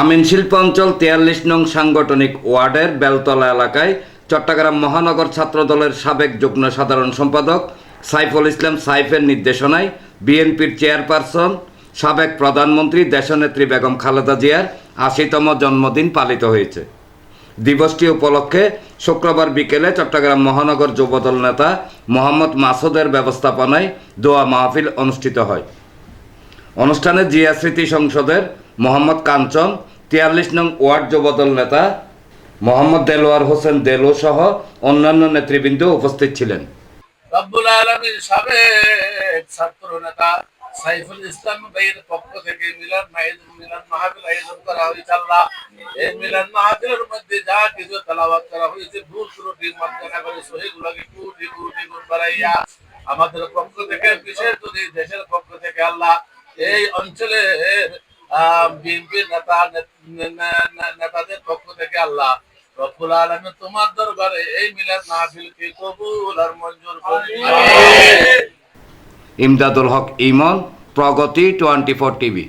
আমিন শিল্পাঞ্চল তেয়াল্লিশ নং সাংগঠনিক ওয়ার্ডের বেলতলা এলাকায় চট্টগ্রাম মহানগর ছাত্রদলের সাবেক যুগ্ম সাধারণ সম্পাদক সাইফুল ইসলাম সাইফের নির্দেশনায় বিএনপির চেয়ারপারসন, সাবেক প্রধানমন্ত্রী দেশনেত্রী বেগম খালেদা জিয়ার আশিতম জন্মদিন পালিত হয়েছে। দিবসটি উপলক্ষে শুক্রবার বিকেলে চট্টগ্রাম মহানগর যুবদল নেতা মোহাম্মদ মাসুদের ব্যবস্থাপনায় দোয়া মাহফিল অনুষ্ঠিত হয়। অনুষ্ঠানে জিয়া স্মৃতি সংসদের মোহাম্মদ কাঞ্চন, তিয়াল্লিশ নং ওয়ার্ড যুবদল নেতা মোহাম্মদ দেলোয়ার হোসেন দেলো সহ অন্যান্য নেতৃবৃন্দ উপস্থিত ছিলেন। রব্বুল আলমীর সাবেক ছাত্র নেতা সাইফুল ইসলাম ভাইয়ের পক্ষ থেকে মিলন মিলন মাহফিল আয়োজন করা হয়েছে এই মিলন মাহফিলের মধ্যে যা কিছু তালাবাত আমাদের পক্ষ থেকে, বিশেষ করে দেশের পক্ষ থেকে আল্লাহ, এই অঞ্চলের বিএনপির নেতা নেতাদের পক্ষ থেকে আল্লাহ, রব্বুল আলমী তোমার দরবারে এই মিলাদ মাহফিলকে কবুল আর মঞ্জুর Imdadul Haque Emon, Pragati twenty four TV.